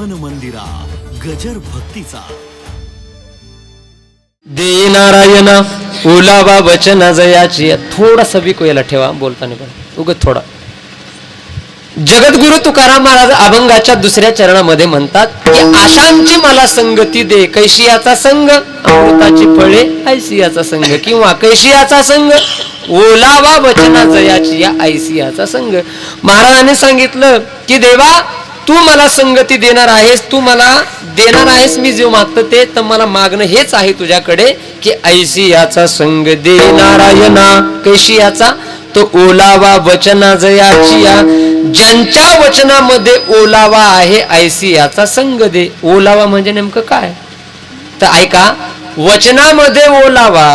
मन मंदिरा गजर भक्तीचा. देई नारायण ओलावा वचन जयाची थोडासा विको याला ठेवा बोलताना पण. उगत थोडा. जगद्गुरु तुकाराम महाराज अभंगाच्या दुसऱ्या चरणामध्ये म्हणतात की आशांची मला संगती दे कैशियाचा संघ अमृताची फळे ऐसियाचा संघ किंवा कैशियाचा संघ ओलावा वचना जयाची या ऐसियाचा संघ महाराजांनी सांगितलं की देवा तू मला संगती देणार आहेस तू मला देणार आहेस मी जे मागतो ते तर मला मागणं हेच आहे तुझ्याकडे की ऐसियाचा संग दे नारायणा. कैशियाचा तो ओलावा वचना जयाची या ज्यांच्या वचनामध्ये ओलावा आहे ऐसियाचा संग दे. ओलावा म्हणजे नेमकं काय? तर ऐका वचनामध्ये ओलावा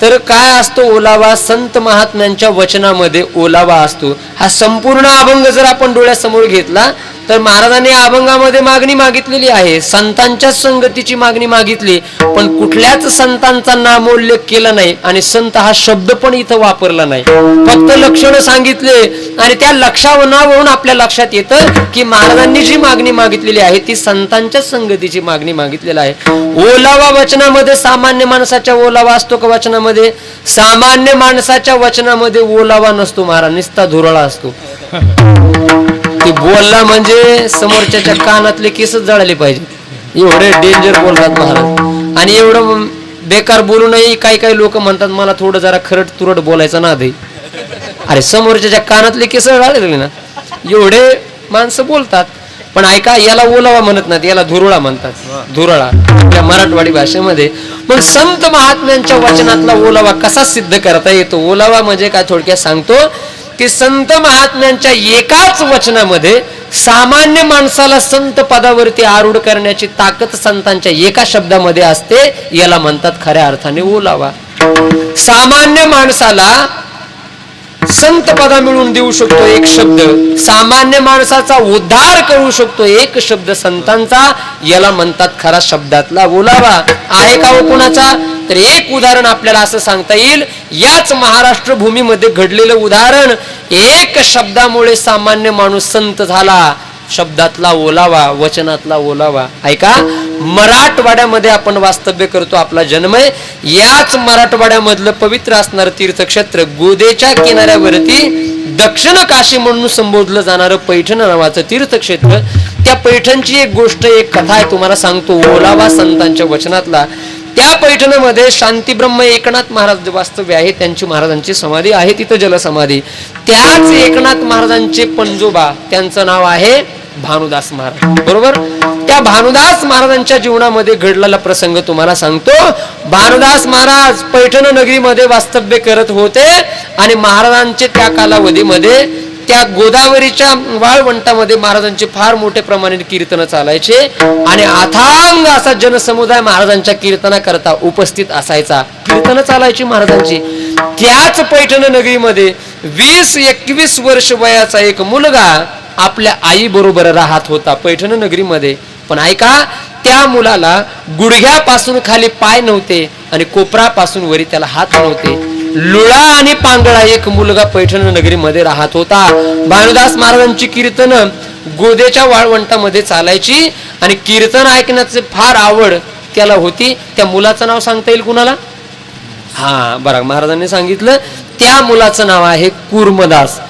तर काय असतो ओलावा? संत महात्म्यांच्या वचनामध्ये ओलावा असतो. हा संपूर्ण अभंग जर आपण डोळ्यासमोर घेतला तर महाराजांनी अभंगामध्ये मागणी मागितलेली आहे. संतांच्या संगतीची मागणी मागितली पण कुठल्याच संतांचा नामोल्लेख केला नाही आणि संत हा शब्द पण इथं वापरला नाही. फक्त लक्षणं सांगितले आणि त्या लक्षावनावरून आपल्या लक्षात येतं की महाराजांनी जी मागणी मागितलेली आहे ती संतांच्या संगतीची मागणी मागितलेली आहे. ओलावा वचनामध्ये सामान्य माणसाच्या ओलावा असतो का वचनामध्ये? सामान्य माणसाच्या वचनामध्ये ओलावा नसतो महाराज निस्ता धुरळा असतो. की बोलला म्हणजे समोरच्याच्या कानातले केसच जळाले पाहिजे एवढे डेंजर बोलतात महाराज. आणि एवढं बेकार बोलूनही काही काही लोक म्हणतात मला थोडं जरा खरट तुरट बोलायचं ना आधी. अरे समोरच्याच्या कानातले केस जळालेले ना एवढे माणसं बोलतात. पण ऐका याला ओलावा म्हणत नाहीत याला धुरळा म्हणतात. धुरळा आपल्या मराठवाडी भाषेमध्ये. मग संत महात्म्यांच्या वचनातला ओलावा कसा सिद्ध करता येतो? ओलावा म्हणजे काय थोडक्यात सांगतो की संत महात्म्यांच्या एकाच वचनामध्ये सामान्य माणसाला संत पदावरती आरूढ करण्याची ताकद संतांच्या एका शब्दामध्ये असते याला म्हणतात खऱ्या अर्थाने ओलावा. सामान्य माणसाला संत पदा मिळवून देऊ शकतो एक शब्द सामान्य माणसाचा उद्धार करू शकतो एक शब्द संतांचा याला म्हणतात खरा शब्दातला बोलावा आहे का हो कुणाचा? तर एक उदाहरण आपल्याला असं सांगता येईल. याच महाराष्ट्र भूमीमध्ये घडलेलं उदाहरण एक शब्दामुळे सामान्य माणूस संत झाला. शब्दातला ओलावा वचनातला ओलावा. ऐका मराठवाड्यामध्ये आपण वास्तव्य करतो आपला जन्म आहे. याच मराठवाड्यामधलं पवित्र असणारं तीर्थक्षेत्र गोदेच्या किनाऱ्यावरती दक्षिण काशी म्हणून संबोधलं जाणारं पैठण नावाचं तीर्थक्षेत्र. त्या पैठणची एक गोष्ट एक कथा आहे तुम्हाला सांगतो. ओलावा संतांच्या वचनातला. त्या पैठणमध्ये शांतीब्रह्म एकनाथ महाराज वास्तव्य आहे त्यांची महाराजांची समाधी आहे तिथं जलसमाधी. त्याच एकनाथ महाराजांचे पणजोबा त्यांचं नाव आहे भानुदास महाराज. बरोबर? त्या भानुदास महाराजांच्या जीवनामध्ये घडलेला प्रसंग तुम्हाला सांगतो. भानुदास महाराज पैठण नगरीमध्ये वास्तव्य करत होते आणि महाराजांचे त्या कालावधीमध्ये त्या गोदावरीच्या वाळवंटामध्ये महाराजांचे फार मोठे प्रमाणे कीर्तन चालायचे. आणि अथांग असा जनसमुदाय महाराजांच्या कीर्तना करता उपस्थित असायचा. कीर्तन चालायची महाराजांची. त्याच पैठण नगरीमध्ये वीस एकवीस वर्ष वयाचा एक मुलगा आपल्या आई बरोबर राहत होता पैठण नगरीमध्ये. पण ऐका त्या मुलाला गुडघ्यापासून खाली पाय नव्हते आणि कोपरापासून वरी त्याला हात नव्हते. लुळा आणि पांगळा एक मुलगा पैठण नगरीमध्ये राहत होता. भानुदास महाराजांची कीर्तन गोदेच्या वाळवंटामध्ये चालायची आणि कीर्तन ऐकण्याचे फार आवड त्याला होती. त्या मुलाचं नाव सांगता येईल कुणाला? हा बरं महाराजांनी सांगितलं. त्या मुलाचं नाव आहे कुर्मदास.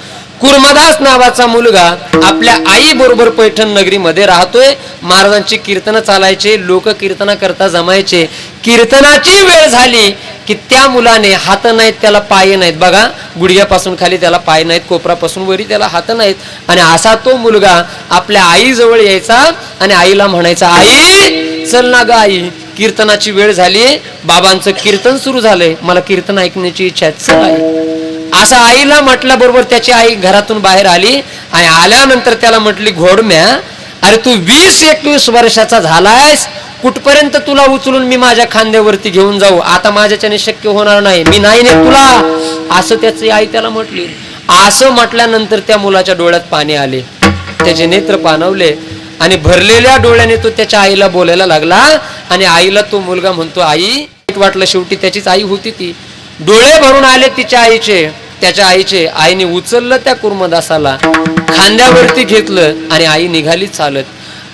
कुर्मदास नावाचा मुलगा आपल्या आई बरोबर पैठण नगरीमध्ये राहतोय. महाराजांची कीर्तन चालायचे लोक कीर्तना करता जमायचे. कीर्तनाची वेळ झाली. की त्या मुलाने हात नाहीत त्याला पाय नाहीत. बघा गुडघ्यापासून खाली त्याला पाय नाहीत कोपरापासून वरी त्याला हात नाहीत. आणि असा तो मुलगा आपल्या आईजवळ यायचा आणि आईला म्हणायचा आई चल ना ग आई कीर्तनाची वेळ झाली बाबांचं कीर्तन सुरू झालंय मला कीर्तन ऐकण्याची इच्छा आहे चल आई. असं आईला म्हटल्याबरोबर त्याची आई घरातून बाहेर आली आणि आल्यानंतर त्याला म्हटली घोडम्या अरे तू वीस एकवीस वर्षाचा झालायस कुठपर्यंत तुला उचलून मी माझ्या खांद्यावरती घेऊन जाऊ? आता माझ्याच्याने शक्य होणार नाही. मी नाही ने तुला. असं त्याची आई त्याला म्हटली. असं म्हटल्यानंतर त्या मुलाच्या डोळ्यात पाणी आले. त्याचे नेत्र पाणवले आणि भरलेल्या डोळ्याने तो त्याच्या आईला बोलायला लागला आणि आईला तो मुलगा म्हणतो आई वाटलं शेवटी त्याचीच आई होती ती. डोळे भरून आले तिच्या आईचे. त्याच्या आईचे. आईने उचललं त्या कुर्मदासाला. खांद्यावरती घेतलं आणि आई निघाली चालत.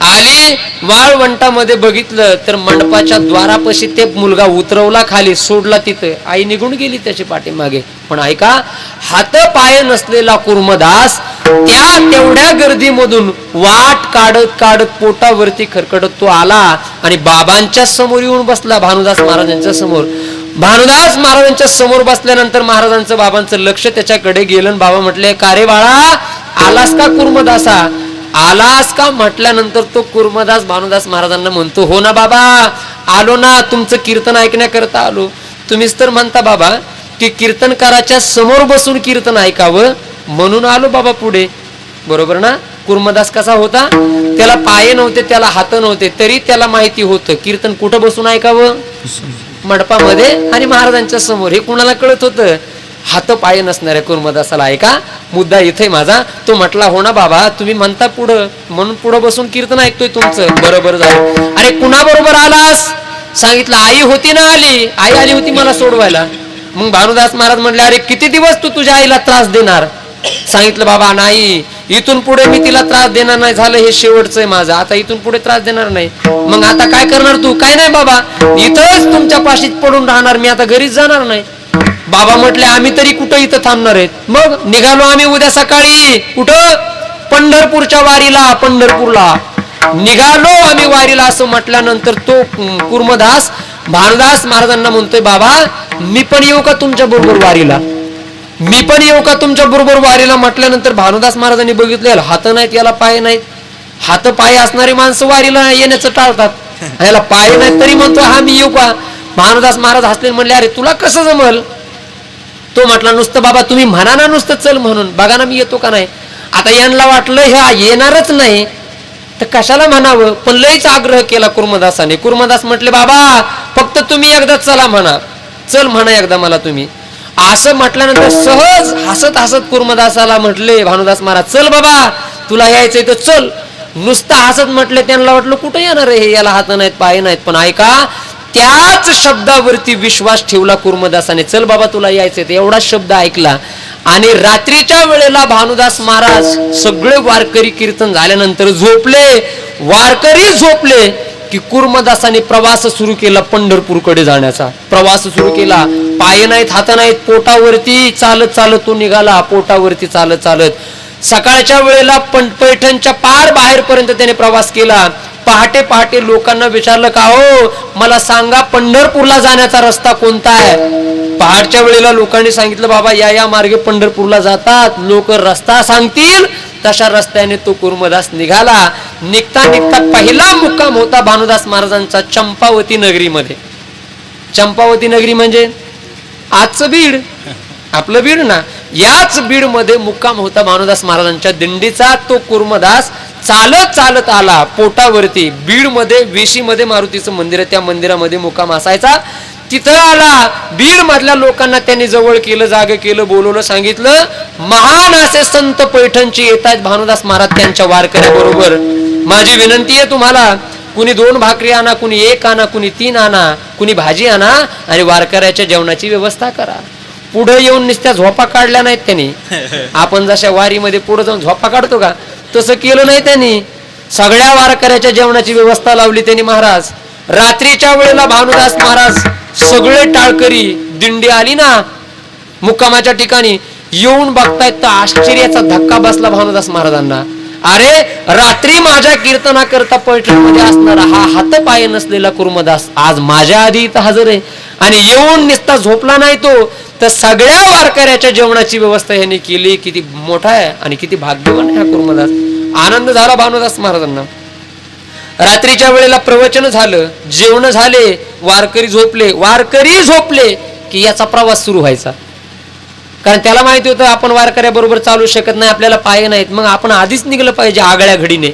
आले वाळवंटामध्ये बघितलं तर मंडपाच्या द्वारापाशी ते मुलगा उतरवला खाली सोडला तिथं. आई निघून गेली त्याची पाठीमागे. पण ऐका हात पाय नसलेला कुर्मदास त्या तेवढ्या गर्दीमधून वाट काढत काढत पोटावरती खरकडत तो आला आणि बाबांच्या समोर येऊन बसला भानुदास महाराजांच्या समोर. भानुदास महाराजांच्या समोर बसल्यानंतर महाराजांचं बाबांचं लक्ष त्याच्याकडे गेलं बाबा म्हटले का रे बाळा आलास का कुर्मदासा? आलास का म्हटल्यानंतर तो कुर्मदास भानुदास महाराजांना म्हणतो हो ना बाबा आलो ना तुमचं कीर्तन ऐकण्याकरता आलो. तुम्हीच तर म्हणता बाबा की कीर्तनकाराच्या समोर बसून कीर्तन ऐकावं म्हणून आलो बाबा पुढे. बरोबर ना? कुर्मदास कसा होता? त्याला पाय नव्हते त्याला हात नव्हते तरी त्याला माहिती होतं कीर्तन कुठं बसून ऐकावं? मंडपामध्ये आणि महाराजांच्या समोर. हे कुणाला कळत होतं? हात पाय असाला आहे ऐका मुद्दा इथे माझा. तो म्हटला हो ना बाबा तुम्ही म्हणता पुढं. म्हणून पुढं बसून कीर्तन ऐकतोय तुमचं. बरोबर झालं. अरे कुणाबरोबर आलास? सांगितलं आई होती ना आली. आई आली होती मला सोडवायला. मग भानुदास महाराज म्हणले अरे किती दिवस तू तुझ्या आईला त्रास देणार? सांगितलं बाबा नाही. इथून पुढे मी तिला त्रास देणार नाही. झालं हे शेवटचं आहे माझं. आता इथून पुढे त्रास देणार नाही. मग आता काय करणार तू? काय नाही बाबा. इथंच तुमच्या पाशीच पडून राहणार. मी आता घरीच जाणार नाही. बाबा म्हटले आम्ही तरी कुठं इथं थांबणार आहेत? मग निघालो आम्ही उद्या सकाळी. कुठं? पंढरपूरच्या वारीला पंढरपूरला. निघालो आम्ही वारीला असं म्हटल्यानंतर तो कुर्मदास भानुदास महाराजांना म्हणतोय बाबा मी पण येऊ का तुमच्या बरोबर वारीला? मी पण येऊ का तुमच्या बरोबर वारीला? म्हटल्यानंतर भानुदास महाराजांनी बघितले हात नाहीत याला पाय नाहीत. हात पाय असणारी माणसं वारीला येण्याचं टाळतात. याला पाय नाहीत तरी म्हणतो हा मी येऊ का? भानुदास महाराज हसले म्हणले अरे तुला कसं जमल? तो म्हटला नुसतं बाबा तुम्ही म्हणा ना नुसतं चल म्हणून. बघा ना मी येतो का नाही. आता यांना वाटलं ह्या येणारच नाही. तर कशाला म्हणावं? पण लईच आग्रह केला कुर्मदासाने. कुर्मदास म्हटले बाबा फक्त तुम्ही एकदा चला म्हणा. चल म्हणा एकदा मला तुम्ही. असं म्हटल्यानंतर सहज हसत हसत कुर्मदासाला म्हटले भानुदास महाराज चल बाबा तुला यायचंय तर चल. नुसतं हसत म्हटले त्यांना वाटलं कुठं येणार हे याला हात नाहीत पाय नाहीत. पण ऐका त्याच शब्दावरती विश्वास ठेवला कुर्मदासाने. चल बाबा तुला यायचं एवढा शब्द ऐकला. आणि रात्रीच्या वेळेला भानुदास महाराज सगळे वारकरी कीर्तन झाल्यानंतर झोपले. वारकरी झोपले की कुर्मदासाने प्रवास सुरू केला पंढरपूरकडे जाण्याचा. प्रवास सुरू केला. पाय नाहीत हात नाहीत पोटावरती चालत चालत तो निघाला. पोटावरती चालत चालत सकाळच्या वेळेला पण पैठणच्या पार बाहेरपर्यंत त्याने प्रवास केला. पहाटे पहाटे लोकांना विचारलं का हो मला सांगा पंढरपूरला जाण्याचा रस्ता कोणता आहे? पहाटच्या वेळेला लोकांनी सांगितलं बाबा या या मार्गे पंढरपूरला जातात. लोक रस्ता सांगतील तशा रस्त्याने तो कुर्मदास निघाला. निघता निघता पहिला मुक्काम होता भानुदास महाराजांचा चंपावती नगरीमध्ये. चंपावती नगरी म्हणजे? आजचं बीड. आपलं बीड ना? याच बीडमध्ये मुक्काम होता भानुदास महाराजांच्या दिंडीचा. तो कुर्मदास चालत चालत आला पोटावरती. बीडमध्ये वेशी मध्ये मारुतीचं मंदिर आहे. त्या मंदिरामध्ये मुक्काम असायचा. तिथं आला. बीड मधल्या लोकांना त्यांनी जवळ केलं जाग केलं बोलवलं सांगितलं. महान असे संत पैठणचे येत आहेत भानुदास महाराज त्यांच्या वारकऱ्या बरोबर माझी विनंती आहे तुम्हाला कुणी दोन भाकरी आणा कुणी एक आणा कुणी तीन आणा कुणी भाजी आणा आणि वारकऱ्याच्या जेवणाची व्यवस्था करा. पुढे येऊन नुसत्या झोपा काढल्या नाहीत त्यांनी. आपण जशा वारीमध्ये पुढे जाऊन झोपा काढतो का? तसं केलं नाही त्यांनी. सगळ्या वारकऱ्याच्या जेवणाची व्यवस्था लावली त्यांनी महाराज. रात्रीच्या वेळेला भानुदास महाराज सगळे टाळकरी दिंडी आली ना मुक्कामाच्या ठिकाणी येऊन बघतायत तर आश्चर्याचा धक्का बसला भानुदास महाराजांना. अरे रात्री माझ्या कीर्तना करता पैठणमध्ये असणारा हा हात पाय नसलेला कुर्मदास आज माझ्या आधी इथं हजर आहे. आणि येऊन निसता झोपला नाही तो. तर सगळ्या वारकऱ्याच्या जेवणाची व्यवस्था यांनी केली. किती मोठा आहे आणि किती भाग्यवान आहे हा कुर्मदास. आनंद झाला भानुदास महाराजांना. रात्रीच्या वेळेला प्रवचन झालं जेवण झाले वारकरी झोपले. वारकरी झोपले की याचा प्रवास सुरू व्हायचा. कारण त्याला माहिती होतं आपण वारकऱ्याबरोबर चालू शकत नाही आपल्याला पाय नाहीत. मग आपण आधीच निघलं पाहिजे आगळ्या घडीने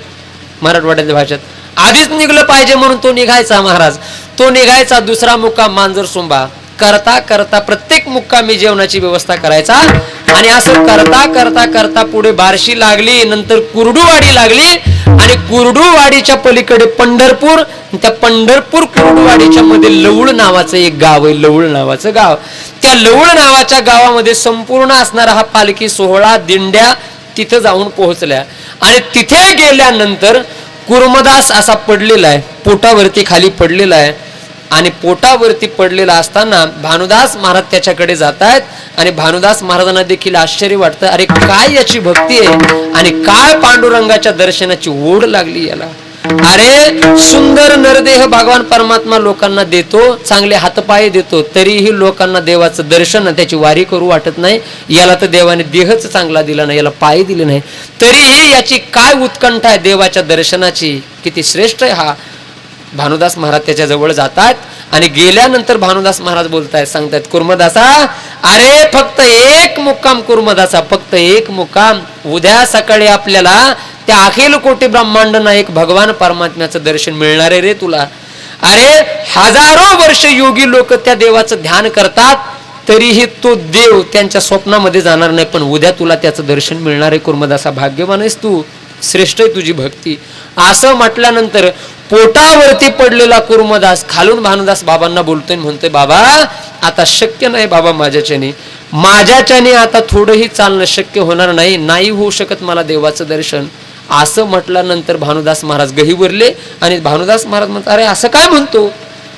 मराठवाड्याच्या भाषेत. आधीच निघलं पाहिजे म्हणून तो निघायचा महाराज. तो निघायचा दुसरा मुक्काम मांजर सोंबा. करता करता प्रत्येक मुक्कामी जेवणाची व्यवस्था करायचा. आणि असं करता करता करता पुढे बारशी लागली नंतर कुरडूवाडी लागली. आणि कुरडूवाडीच्या पलीकडे पंढरपूर त्या पंढरपूर कुरडूवाडीच्या मध्ये लवळ नावाचं एक गाव आहे लवळ नावाचं गाव. त्या लवळ नावाच्या गावामध्ये संपूर्ण असणारा हा पालखी सोहळा दिंड्या तिथं जाऊन पोहोचल्या. आणि तिथे गेल्यानंतर कुर्मदास असा पडलेला आहे पोटावरती खाली पडलेला आहे. आणि पोटावरती पडलेला असताना भानुदास महाराज त्याच्याकडे जात आहेत आणि भानुदास महाराजांना देखील आश्चर्य वाटतं अरे काय याची भक्ती आहे? आणि काय पांडुरंगाच्या दर्शनाची ओढ लागली याला? अरे सुंदर नरदेह भगवान परमात्मा लोकांना देतो चांगले हातपाय देतो तरीही लोकांना देवाचं दर्शन त्याची वारी करू वाटत नाही. याला तर देवाने देहच चांगला दिला नाही याला पाय दिले नाही. तरीही याची काय उत्कंठा आहे देवाच्या दर्शनाची? किती श्रेष्ठ आहे हा. भानुदास महाराज त्याच्याजवळ जातात आणि गेल्यानंतर भानुदास महाराज बोलतायत सांगतायत कुर्मदासा अरे फक्त एक मुक्काम कुर्मदासा फक्त एक मुक्काम. उद्या सकाळी आपल्याला त्या अखिल कोटी ब्रह्मांड एक भगवान परमात्म्याचं दर्शन मिळणार आहे रे तुला. अरे हजारो वर्ष योगी लोक त्या देवाचं ध्यान करतात तरीही तो देव त्यांच्या स्वप्नामध्ये जाणार नाही पण उद्या तुला त्याचं दर्शन मिळणार आहे कुर्मदासा. भाग्यवान आहेस तू. श्रेष्ठ आहे तुझी भक्ती. असं म्हटल्यानंतर पोटावरती पडलेला कुर्मदास खालून भानुदास बाबांना बोलतोय म्हणतोय बाबा आता शक्य नाही बाबा माझ्याच्याने. माझ्याच्याने आता थोडंही चालणं शक्य होणार नाही नाही होऊ शकत मला देवाचं दर्शन. असं म्हटल्यानंतर भानुदास महाराज गहीवरले आणि भानुदास महाराज म्हणतात अरे असं काय म्हणतो?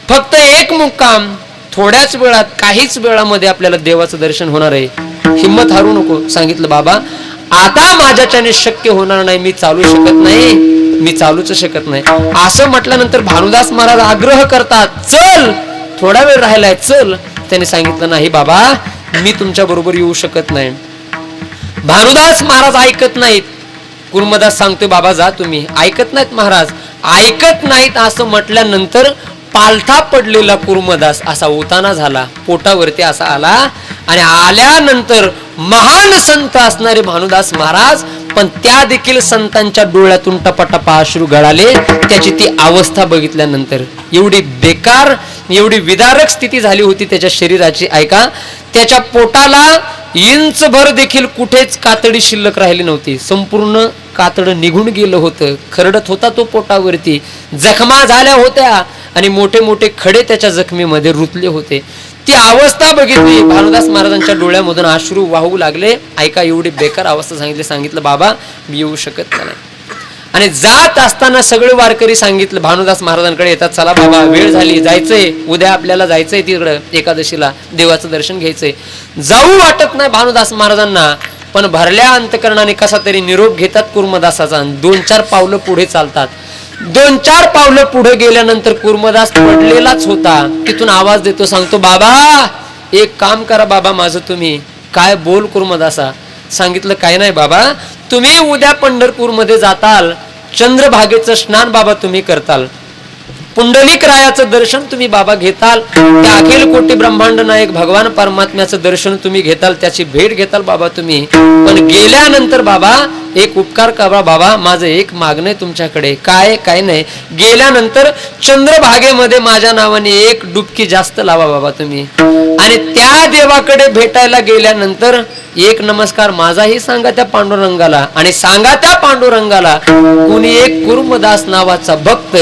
फक्त एक मुक्काम. थोड्याच वेळात काहीच वेळामध्ये आपल्याला देवाचं दर्शन होणार आहे. हिंमत हारू नको. सांगितलं बाबा आता माझ्याच्याने शक्य होणार नाही मी चालू शकत नाही. मी चालूच शकत नाही. असं म्हटल्यानंतर भानुदास महाराज आग्रह करतात चल थोडा वेळ राहिलाय चल. त्याने सांगितलं नाही बाबा मी तुमच्या बरोबर येऊ शकत नाही. भानुदास महाराज ऐकत नाहीत. कुर्मदास सांगतो बाबा जा तुम्ही. ऐकत नाहीत महाराज. ऐकत नाहीत असं म्हटल्यानंतर पालथा पडलेला कुर्मदास असा उताना झाला. पोटावरती असा आला आणि आल्यानंतर महान संत असणारे भानुदास महाराज पण त्या देखील संतांच्या डोळ्यातून टपाटपा अश्रू गळाले. त्याची ती अवस्था बघितल्यानंतर एवढी बेकार एवढी विदारक स्थिती झाली होती त्याच्या शरीराची. ऐका त्याच्या पोटाला इंचभर देखील कुठेच कातडी शिल्लक राहिली नव्हती. संपूर्ण कातड निघून गेलं होतं. खरडत होता तो पोटावरती. जखमा झाल्या होत्या आणि मोठे मोठे खडे त्याच्या जखमीमध्ये रुतले होते. ती अवस्था बघितली. भानुदास महाराजांच्या डोळ्यामधून अश्रू वाहू लागले. ऐका एवढी बेकार अवस्था सांगितली सांगितलं बाबा मी येऊ शकत नाही. आणि जात असताना सगळे वारकरी सांगितलं भानुदास महाराजांकडे येतात. चला बाबा वेळ झाली जायचंय. उद्या आपल्याला जायचंय तिकडं एकादशीला. देवाचं दर्शन घ्यायचंय. जाऊ वाटत नाही भानुदास महाराजांना पण भरल्या अंतकरणाने कसा तरी निरोप घेतात कुर्मदासाचा दोन चार पावलं पुढे चालतात. दोन चार पावलं पुढे गेल्यानंतर कुर्मदास पडलेलाच होता. तिथून आवाज देतो सांगतो बाबा एक काम करा बाबा माझं तुम्ही. काय बोल कुर्मदासा? सांगितलं काय नाही बाबा. तुम्ही उद्या पंढरपूरमध्ये जाताल. चंद्रभागेचं स्नान बाबा तुम्ही करताल. पुंडलिक रायाचं दर्शन तुम्ही बाबा घेताल. त्या अखिल कोटी ब्रह्मांड नायक भगवान परमात्म्याचं दर्शन तुम्ही घेताल त्याची भेट घेताल बाबा तुम्ही. पण गेल्यानंतर बाबा एक उपकार करा बाबा माझं एक मागणं आहे तुमच्याकडे. काय काय नाही. गेल्यानंतर चंद्रभागेमध्ये माझ्या नावाने एक डुबकी जास्त लावा बाबा तुम्ही. आणि त्या देवाकडे भेटायला गेल्यानंतर एक नमस्कार माझाही सांगा त्या पांडुरंगाला. आणि सांगा त्या पांडुरंगाला कुणी एक कुर्मदास नावाचा भक्त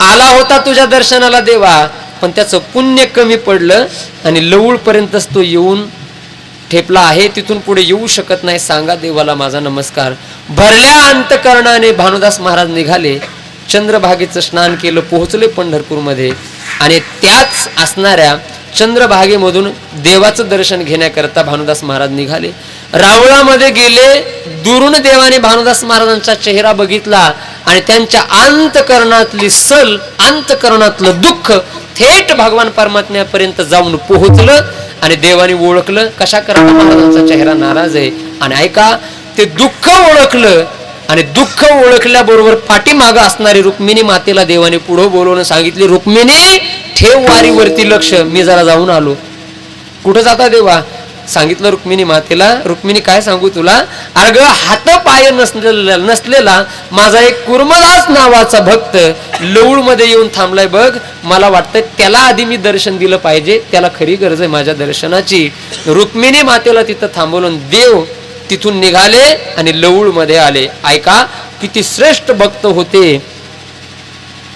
आला होता तुझ्या दर्शनाला देवा पण त्याचं पुण्य कमी पडलं आणि लवळपर्यंतच तो येऊन ठेपला आहे. तिथून पुढे येऊ शकत नाही. सांगा देवाला माझा नमस्कार. भरल्या अंतकरणाने भानुदास महाराज निघाले. चंद्रभागेचं स्नान केलं पोहोचले पंढरपूरमध्ये. आणि त्याच असणाऱ्या चंद्रभागेमधून देवाचं दर्शन घेण्याकरता भानुदास महाराज निघाले. रावळामध्ये गेले दुरून देवाने भानुदास महाराजांचा चेहरा बघितला. आणि त्यांच्या अंतकरणातली सल अंतकरणातलं दुःख थेट भगवान परमात्म्यापर्यंत जाऊन पोहोचलं आणि देवाने ओळखलं. कशा करता? महाराजांचा चेहरा नाराज आहे. आणि ऐका ते दुःख ओळखलं आणि दुःख ओळखल्याबरोबर पाठीमागं असणारी रुक्मिणी मातेला देवाने पुढं बोलवून सांगितले. रुक्मिणी ठेव वारीवरती लक्ष. मी जरा जाऊन आलो. कुठं जाता देवा? सांगितलं रुक्मिणी मातेला रुक्मिणी काय सांगू तुला? अर्ग हात पाय नसलेला नसलेला माझा एक कुर्मदास नावाचा भक्त लवळमध्ये येऊन थांबलाय बघ. मला वाटतं त्याला आधी मी दर्शन दिलं पाहिजे. त्याला खरी गरज आहे माझ्या दर्शनाची. रुक्मिणी मातेला तिथं थांबवून देव तिथून निघाले आणि लवळमध्ये आले. ऐका किती श्रेष्ठ भक्त होते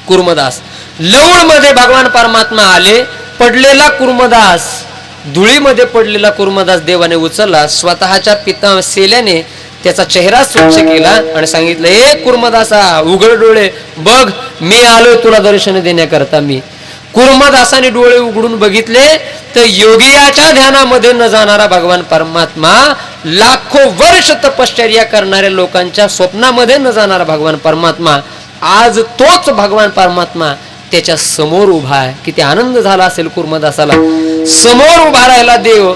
कुर्मदास. लवळमध्ये भगवान परमात्मा आले पडलेला कुर्मदास धुळीमध्ये पडलेला कुर्मदास देवाने उचलला स्वतःच्या पिता सेल्याने त्याचा चेहरा स्वच्छ केला आणि सांगितलं हे कुर्मदासा उघड डोळे बघ मी आलोय तुला दर्शन देण्याकरता मी. कुर्मदासाने डोळे उघडून बघितले तर योगियाच्या ध्यानामध्ये न जाणारा भगवान परमात्मा लाखो वर्ष तपश्चर्या करणाऱ्या लोकांच्या स्वप्नामध्ये न जाणारा भगवान परमात्मा आज तोच भगवान परमात्मा त्याच्यासमोर उभा आहे. किती आनंद झाला असेल कुर्मदासाला. समोर उभा राहिला देव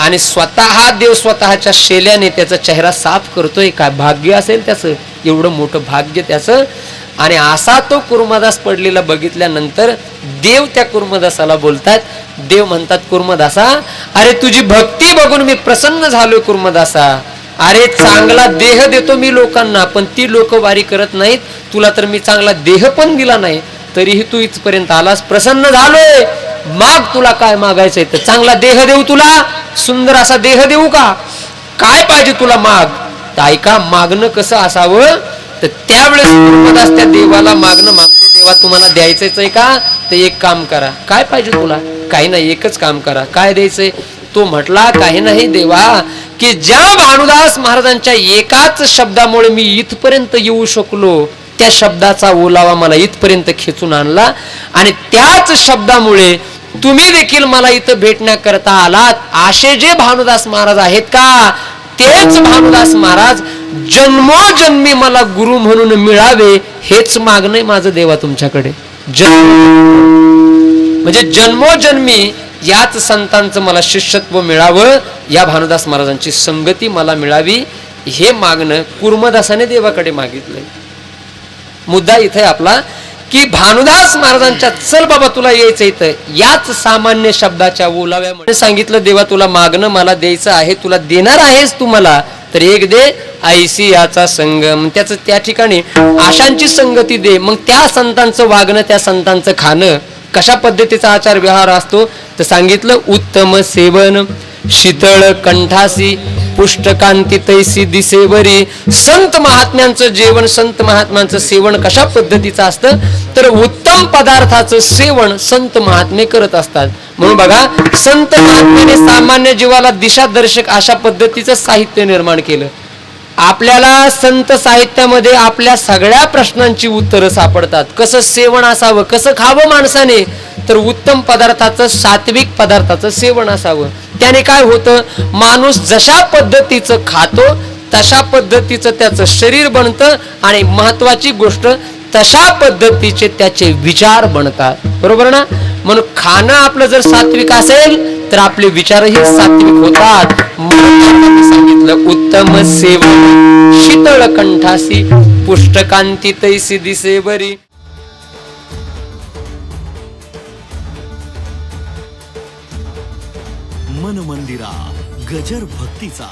आणि स्वतः देव स्वतःच्या शेल्याने त्याचा चेहरा साफ करतोय. काय भाग्य असेल त्याचं? एवढं मोठं भाग्य त्याचं. आणि असा तो कुर्मदास पडलेला बघितल्यानंतर देव त्या कुर्मदासाला बोलतात. देव म्हणतात कुर्मदासा अरे तुझी भक्ती बघून मी प्रसन्न झालोय कुर्मदासा. अरे चांगला देह देतो मी लोकांना पण ती लोक वारी करत नाहीत. तुला तर मी चांगला देह पण दिला नाही. तरीही तू इथपर्यंत आलास प्रसन्न झालोय. माग तुला काय मागायचंय तर चांगला देह देऊ तुला सुंदर असा देह देऊ का? काय पाहिजे तुला माग? तर ऐका मागणं कसं असावं? तर त्यावेळेस त्या देवाला मागणं मागतो देवा तुम्हाला द्यायचंच आहे का? तर एक काम करा. काय पाहिजे तुला? काही नाही एकच काम करा. काय द्यायचंय? तो म्हटला काही नाही देवा की ज्या भानुदास महाराजांच्या एकाच शब्दामुळे मी इथपर्यंत येऊ शकलो त्या शब्दाचा ओलावा मला इथपर्यंत खेचून आणला. आणि त्याच शब्दामुळे तुम्ही देखील मला इथं भेटण्याकरता आलात. असे जे भानुदास महाराज आहेत का? तेच भानुदास महाराज जन्मोजन्मी मला गुरु म्हणून मिळावे हेच मागणं माझं देवा तुमच्याकडे. जन्म. म्हणजे जन्मोजन्मी याच संतांचं मला शिष्यत्व मिळावं या भानुदास महाराजांची संगती मला मिळावी हे मागणं कुर्मदासाने देवाकडे मागितलंय. मुद्दा इथे आपला. की भानुदास महाराजांच्या चल बाबा तुला यायचं इथं. याच सामान्य शब्दाच्या ओलाव्यामुळे सांगितलं देवा तुला मागणं मला द्यायचं आहे तुला देणार आहेस तू मला. तर एक दे आयसी याचा संगम. त्याच त्याचं त्या ठिकाणी आशांची संगती दे. मग त्या संतांचं वागणं त्या संतांचं खाणं कशा पद्धतीचा आचार व्यवहार असतो? तर सांगितलं उत्तम सेवन शीतळ कंठासी पुष्टकांती तैसी दिसेवरी संत महात्म्यांचं जेवण संत महात्म्यांचं सेवन कशा पद्धतीचं असतं? तर उत्तम पदार्थाचं सेवन संत महात्मे करत असतात. म्हणून बघा संत महात्म्याने सामान्य जीवाला दिशादर्शक अशा पद्धतीचं साहित्य निर्माण केलं. आपल्याला संत साहित्यामध्ये आपल्या सगळ्या प्रश्नांची उत्तरं सापडतात. कसं सेवन असावं कसं खावं माणसाने तर उत्तम पदार्थाचं सात्विक पदार्थाचं सेवन असावं. त्याने काय होतं? माणूस जशा पद्धतीचं खातो तशा पद्धतीचं त्याचं शरीर बनतं आणि महत्वाची गोष्ट तशा पद्धतीचे त्याचे विचार बनतात. बरोबर ना? म्हणून खाणं आपलं जर सात्विक असेल तर आपले विचारही सात्विक होतात. सांगितलं उत्तम सेवा. शीतळ कंठासी पुष्टकांती तैसी दिसे बरी. मन मंदिरा गजर भक्तीचा.